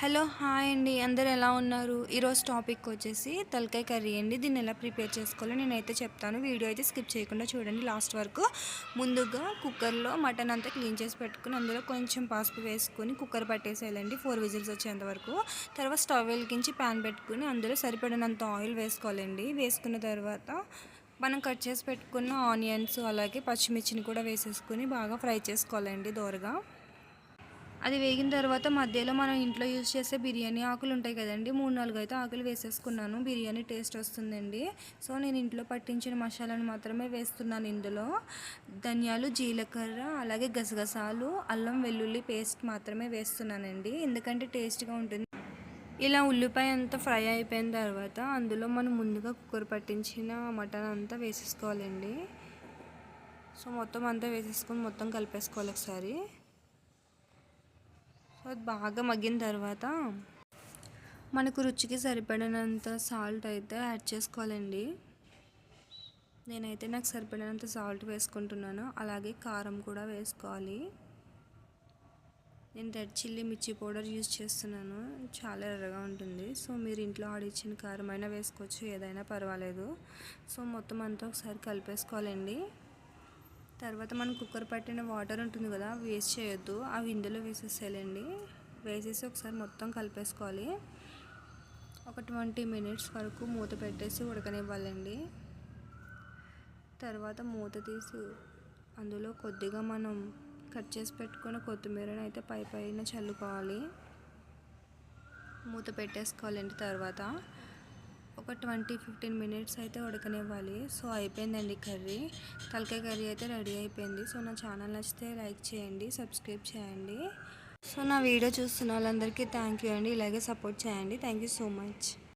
Hello hi అండి. అందరు ఎలా ఉన్నారు? ఈరోజు టాపిక్ వచ్చేసి తలకాయ కర్రీ అండి. దీన్ని ఎలా ప్రిపేర్ చేసుకోవాలో నేనైతే చెప్తాను. వీడియో అయితే స్కిప్ చేయకుండా చూడండి లాస్ట్ వరకు. ముందుగా కుక్కర్లో మటన్ అంతా క్లీన్ చేసి పెట్టుకుని అందులో కొంచెం పసుపు వేసుకొని కుక్కర్ పట్టేసేయాలండి. ఫోర్ విజిల్స్ వచ్చేంత వరకు. తర్వాత స్టవ్ వెలిగించి ప్యాన్ పెట్టుకుని అందులో సరిపడినంత ఆయిల్ వేసుకోవాలండి. వేసుకున్న తర్వాత మనం కట్ చేసి పెట్టుకున్న ఆనియన్స్ అలాగే పచ్చిమిర్చిని కూడా వేసేసుకుని బాగా ఫ్రై చేసుకోవాలండి దోరగా. అది వేగిన తర్వాత మధ్యలో మనం ఇంట్లో యూజ్ చేసే బిర్యానీ ఆకులు ఉంటాయి కదండి. మూడు నాలుగు అయితే ఆకులు వేసేసుకున్నాను. బిర్యానీ టేస్ట్ వస్తుందండి. సో నేను ఇంట్లో పట్టించిన మసాలాను మాత్రమే వేస్తున్నాను ఇందులో. ధనియాలు జీలకర్ర అలాగే గసగసాలు అల్లం వెల్లుల్లి పేస్ట్ మాత్రమే వేస్తున్నానండి. ఎందుకంటే టేస్ట్గా ఉంటుంది. ఇలా ఉల్లిపాయ అంతా ఫ్రై అయిపోయిన తర్వాత అందులో మనం ముందుగా కుక్కర్ పట్టించిన మటన్ అంతా వేసేసుకోవాలండి. సో మొత్తం అంతా వేసేసుకొని మొత్తం కలిపేసుకోవాలి ఒకసారి. బాగా మగ్గిన తర్వాత మనకు రుచికి సరిపడినంత సాల్ట్ అయితే యాడ్ చేసుకోవాలండి. నేనైతే నాకు సరిపడినంత సాల్ట్ వేసుకుంటున్నాను. అలాగే కారం కూడా వేసుకోవాలి. నేను రెడ్ చిల్లీ మిర్చి పౌడర్ యూజ్ చేస్తున్నాను. చాలా ఎర్రగా ఉంటుంది. సో మీరు ఇంట్లో ఆడిచ్చిన కారం అయినా వేసుకోవచ్చు. ఏదైనా పర్వాలేదు. సో మొత్తం అంతా ఒకసారి కలిపేసుకోవాలండి. తర్వాత మనం కుక్కర్ పట్టిన వాటర్ ఉంటుంది కదా వేస్ట్ చేయొద్దు. అవి ఇందులో వేసేసేయాలండి. వేసేసి ఒకసారి మొత్తం కలిపేసుకోవాలి. ఒక ట్వంటీ మినిట్స్ వరకు మూత పెట్టేసి ఉడకనివ్వాలండి. తర్వాత మూత తీసి అందులో కొద్దిగా మనం కట్ చేసి పెట్టుకున్న కొత్తిమీరని అయితే పై పైన చల్లుకోవాలి. మూత పెట్టేసుకోవాలండి తర్వాత. ఒక ట్వంటీ ఫిఫ్టీన్ మినిట్స్ అయితే ఉడకనివ్వాలి. సో అయిపోయిందండి కర్రీ. తలకాయ కర్రీ అయితే రెడీ అయిపోయింది. సో నా ఛానల్ నచ్చితే లైక్ చేయండి సబ్స్క్రైబ్ చేయండి. సో నా వీడియో చూస్తున్న వాళ్ళందరికీ థ్యాంక్ యూ అండి. ఇలాగే సపోర్ట్ చేయండి. Thank you so much.